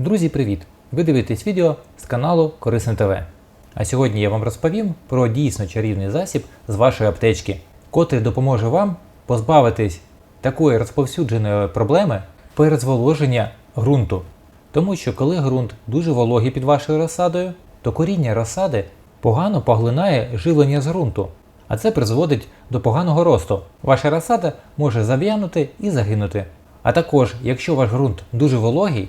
Друзі, привіт! Ви дивитесь відео з каналу Корисне ТВ. А сьогодні я вам розповім про дійсно чарівний засіб з вашої аптечки, котрий допоможе вам позбавитись такої розповсюдженої проблеми перезволоження ґрунту. Тому що коли ґрунт дуже вологий під вашою розсадою, то коріння розсади погано поглинає живлення з ґрунту, а це призводить до поганого росту. Ваша розсада може зав'янути і загинути. А також, якщо ваш ґрунт дуже вологий,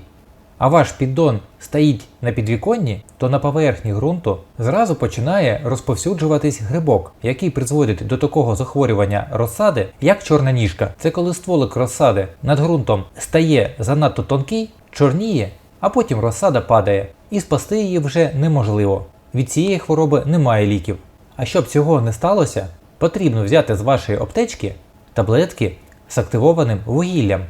а ваш піддон стоїть на підвіконні, то на поверхні ґрунту зразу починає розповсюджуватись грибок, який призводить до такого захворювання розсади, як чорна ніжка. Це коли стволик розсади над ґрунтом стає занадто тонкий, чорніє, а потім розсада падає, і спасти її вже неможливо. Від цієї хвороби немає ліків. А щоб цього не сталося, потрібно взяти з вашої аптечки таблетки з активованим вугіллям.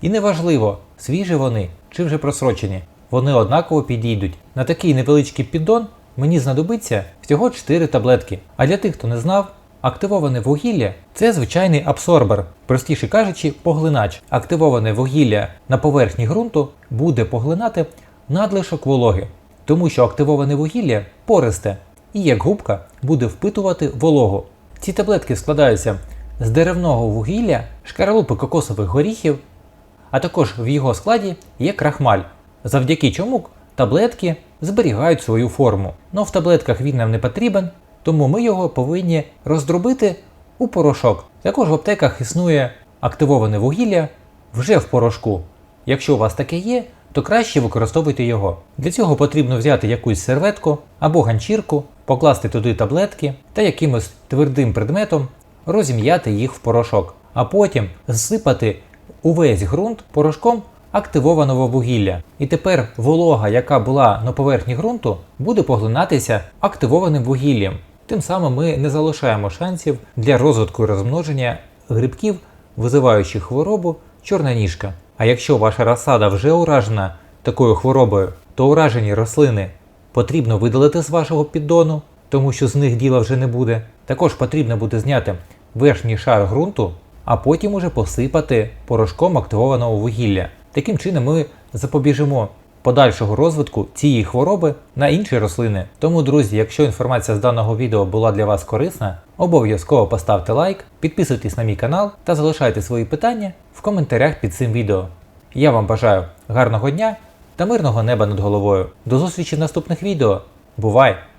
І неважливо, свіжі вони чи вже просрочені, вони однаково підійдуть. На такий невеличкий піддон мені знадобиться всього 4 таблетки. А для тих, хто не знав, активоване вугілля це звичайний абсорбер, простіше кажучи, поглинач. Активоване вугілля на поверхні ґрунту буде поглинати надлишок вологи, тому що активоване вугілля пористе і як губка буде впитувати вологу. Ці таблетки складаються з деревного вугілля, шкаралупи кокосових горіхів, а також в його складі є крахмаль, завдяки чому таблетки зберігають свою форму. Но в таблетках він нам не потрібен, тому ми його повинні роздробити у порошок. Також в аптеках існує активоване вугілля вже в порошку. Якщо у вас таке є, то краще використовуйте його. Для цього потрібно взяти якусь серветку або ганчірку, покласти туди таблетки та якимось твердим предметом розім'яти їх в порошок, а потім зсипати увесь ґрунт порошком активованого вугілля. І тепер волога, яка була на поверхні ґрунту, буде поглинатися активованим вугіллям. Тим самим ми не залишаємо шансів для розвитку і розмноження грибків, визиваючих хворобу чорна ніжка. А якщо ваша розсада вже уражена такою хворобою, то уражені рослини потрібно видалити з вашого піддону, тому що з них діла вже не буде. Також потрібно буде зняти верхній шар ґрунту, а потім уже посипати порошком активованого вугілля. Таким чином ми запобіжимо подальшого розвитку цієї хвороби на інші рослини. Тому, друзі, якщо інформація з даного відео була для вас корисна, обов'язково поставте лайк, підписуйтесь на мій канал та залишайте свої питання в коментарях під цим відео. Я вам бажаю гарного дня та мирного неба над головою. До зустрічі в наступних відео. Бувай!